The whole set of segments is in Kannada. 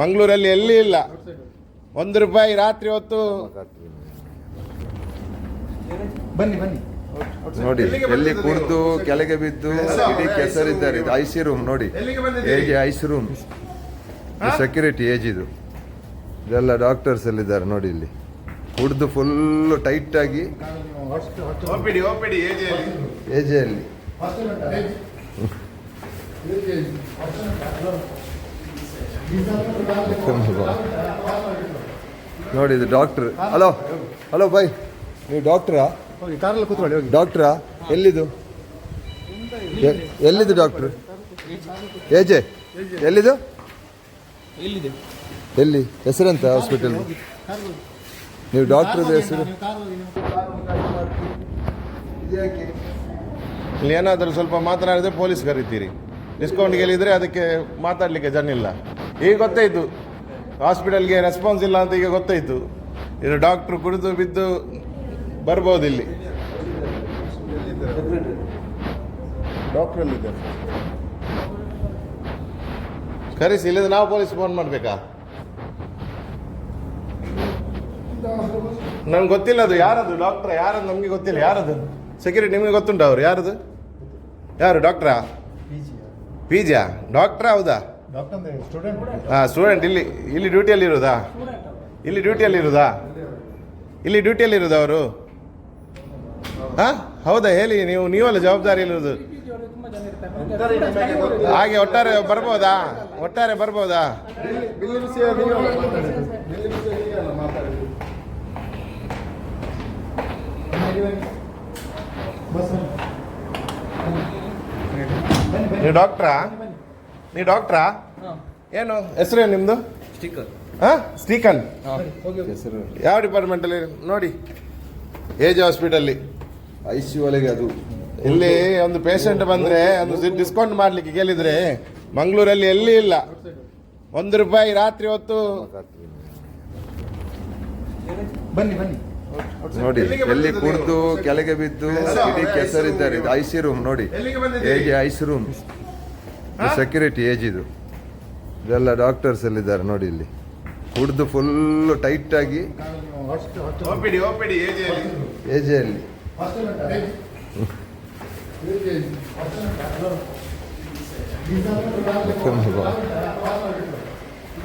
ಮಂಗಳೂರಲ್ಲಿ ಎಲ್ಲಿ ಇಲ್ಲ. ಒಂದು ರೂಪಾಯಿ ರಾತ್ರಿ ಹೊತ್ತು. ಬನ್ನಿ ಬನ್ನಿ. ನೋಡಿ ಎಲ್ಲಿ ಕುಡಿದು ಕೆಳಗೆ ಬಿದ್ದು ಇಡೀ ಕೆಸರಿದ್ದಾರೆ ಇದು ಐಸಿ ರೂಮ್ ನೋಡಿ? ಹೇಗೆ ಐಸಿ ರೂಮ್? ಸೆಕ್ಯೂರಿಟಿ ಏಜ್ ಇದು. ಇದೆಲ್ಲ ಡಾಕ್ಟರ್ಸ್ ಎಲ್ಲಿದ್ದಾರೆ ನೋಡಿ ಇಲ್ಲಿ. ಕುಡ್ದು ಫುಲ್ ಟೈಟ್ ಆಗಿ. ಓಪಿಡಿ ಓಪಿಡಿ ಏಜಿಯಲ್ಲಿ ಏಜೆಯಲ್ಲಿ ನೋಡಿ ಇದು ಡಾಕ್ಟರ್ ಹಲೋ ಹಲೋ ಬಾಯ್ ನೀವು ಡಾಕ್ಟ್ರಾ ಹೋಗಿ ಕಾರಲ್ಲಿ ಕೂತ್ಕೊಳ್ಳಿ ಹೋಗಿ. ಡಾಕ್ಟ್ರಾ ಎಲ್ಲಿದು? ಎಲ್ಲಿದು ಡಾಕ್ಟ್ರ್ ಏಜೆ ಎಲ್ಲಿದು? ಎಲ್ಲಿದೆ? ಎಲ್ಲಿ? ಹೆಸರೆಂತ ಹಾಸ್ಪಿಟಲ್ ನೀವು ಡಾಕ್ಟ್ರದ ಹೆಸರು? ಇಲ್ಲಿ ಏನಾದರೂ ಸ್ವಲ್ಪ ಮಾತನಾಡಿದ್ರೆ ಪೊಲೀಸ್ ಕರಿತೀರಿ. ಡಿಸ್ಕೌಂಟ್ ಗೆಲ್ಲಿದ್ರೆ ಅದಕ್ಕೆ ಮಾತಾಡಲಿಕ್ಕೆ ಜನ ಇಲ್ಲ. ಈಗ ಗೊತ್ತಾಯ್ತು ಹಾಸ್ಪಿಟಲ್ಗೆ ರೆಸ್ಪಾನ್ಸ್ ಇಲ್ಲ ಅಂತ ಈಗ ಗೊತ್ತಾಯ್ತು ಇದು ಡಾಕ್ಟ್ರು ಕುಡಿದು ಬಿದ್ದು ಬರ್ಬೋದು ಇಲ್ಲಿ ಡಾಕ್ಟ್ರಲ್ಲಿದ್ದಾರೆ ಕರೆಸಿ ಇಲ್ಲದ ನಾವು ಪೊಲೀಸ್ ಫೋನ್ ಮಾಡಬೇಕಾ? ನನ್ಗೆ ಗೊತ್ತಿಲ್ಲ ಅದು. ಯಾರದು? ಡಾಕ್ಟ್ರ ಯಾರದು? ನಮಗೆ ಗೊತ್ತಿಲ್ಲ. ಯಾರದು? ಸೆಕ್ಯೂರಿಟಿ ನಿಮಗೆ ಗೊತ್ತುಂಟು ಅವರು? ಯಾರದು? ಯಾರು? ಡಾಕ್ಟ್ರಾ ಪಿ ಜಿಯಾ ಡಾಕ್ಟ್ರಾ ಹೌದಾ? ಸ್ಟೂಡೆಂಟ್. ಇಲ್ಲಿ ಇಲ್ಲಿ ಡ್ಯೂಟಿಯಲ್ಲಿ ಇರೋದಾ ಇಲ್ಲಿ ಡ್ಯೂಟಿಯಲ್ಲಿ ಇರೋದಾ ಇಲ್ಲಿ ಡ್ಯೂಟಿಯಲ್ಲಿ ಇರೋದಾ ಅವರು? ಹಾಂ? ಹೌದಾ, ಹೇಳಿ, ನೀವು, ನೀವಲ್ಲ ಜವಾಬ್ದಾರಿ ಇರೋದು ಹಾಗೆ ಒಟ್ಟಾರೆ ಬರ್ಬೋದಾ? ಒಟ್ಟಾರೆ ಬರ್ಬೋದಾ? ನೀವು ಡಾಕ್ಟ್ರಾ? ನೀವು ಡಾಕ್ಟ್ರಾ? ಏನು? ಹೆಸರು ನಿಮ್ಮದು ಸ್ಟಿಕ್ಕರ್ ಹಾಂ? ಸ್ಟೀಕನ್? ಹೆಸರು ಯಾವ ಡಿಪಾರ್ಟ್ಮೆಂಟಲ್ಲಿ? ನೋಡಿ. ಏಜ್ ಹಾಸ್ಪಿಟಲ್ಲಿ. ಐ ಸಿ ಒಳಗೆ ಅದು. ಇಲ್ಲಿ ಒಂದು ಪೇಷಂಟ್ ಬಂದ್ರೆ ಒಂದು ಡಿಸ್ಕೌಂಟ್ ಮಾಡ್ಲಿಕ್ಕೆ ಕೇಳಿದ್ರೆ ಮಂಗಳೂರಲ್ಲಿ ಎಲ್ಲಿ ಇಲ್ಲ. ಒಂದು ರೂಪಾಯಿ ರಾತ್ರಿ ಹೊತ್ತು. ಬನ್ನಿ ಬನ್ನಿ. ನೋಡಿ ಎಲ್ಲಿ ಕುಡಿದು ಕೆಳಗೆ ಬಿದ್ದು ಇಡೀ ಕೆಸರಿದ್ದಾರೆ. ಇದು ಐ ಸಿ ರೂಮ್ ನೋಡಿ? ಹೇಗೆ ಐಸಿ ರೂಮ್? ಸೆಕ್ಯೂರಿಟಿ ಏಜ್ ಇದು. ಇದೆಲ್ಲ ಡಾಕ್ಟರ್ಸ್ ಎಲ್ಲ ಇದ್ದಾರೆ ನೋಡಿ ಇಲ್ಲಿ. ಕುಡಿದು ಫುಲ್ ಟೈಟ್ ಆಗಿ ಓಪಿಡಿ ಓಪಿಡಿ ಏಜಿಯಲ್ಲಿ ಏಜೆಯಲ್ಲಿ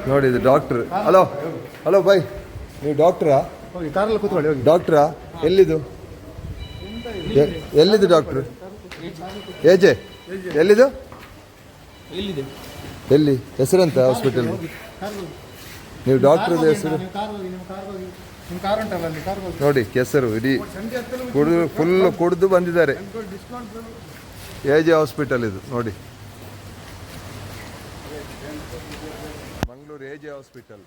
ನೋಡಿ ಇದು ಡಾಕ್ಟರ್ ಹಲೋ ಹಲೋ ಬೈ ನೀವು ಡಾಕ್ಟ್ರಾ ಹೋಗಿ ಕಾರಲ್ಲಿ ಕೂತ್ಕೊಳ್ಳಿ ಹೋಗಿ. ಡಾಕ್ಟ್ರಾ ಎಲ್ಲಿದು? ಎಲ್ಲಿದು ಡಾಕ್ಟ್ರ್ ಏಜೆ ಎಲ್ಲಿದು? ಎಲ್ಲಿದೆ ಎಲ್ಲಿ? ಹೆಸರೆಂತ ಹಾಸ್ಪಿಟಲ್ ನೀವು ಡಾಕ್ಟರ್ ಹೆಸರು? ನೋಡಿ, ಕೆಸರು, ಇಡೀ ಕುಡಿದು ಫುಲ್ ಕುಡಿದು ಬಂದಿದ್ದಾರೆ. ಎ ಜೆ ಹಾಸ್ಪಿಟಲ್ ಇದು, ನೋಡಿ. ಮಂಗಳೂರು ಎ ಜೆ ಹಾಸ್ಪಿಟಲ್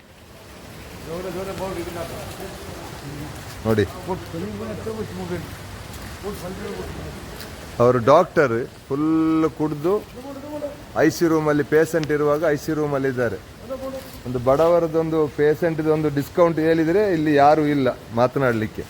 ನೋಡಿ. ಅವರು ಡಾಕ್ಟರ್ ಫುಲ್ ಕುಡಿದು ಐ ಸಿ ರೂಮಲ್ಲಿ ಪೇಷಂಟ್ ಇರುವಾಗ ಐ ಸಿ ರೂಮಲ್ಲಿ ಇದ್ದಾರೆ. ಒಂದು ಬಡವರದೊಂದು ಪೇಷಂಟ್ದೊಂದು ಡಿಸ್ಕೌಂಟ್ ಹೇಳಿದರೆ ಇಲ್ಲಿ ಯಾರೂ ಇಲ್ಲ ಮಾತನಾಡಲಿಕ್ಕೆ.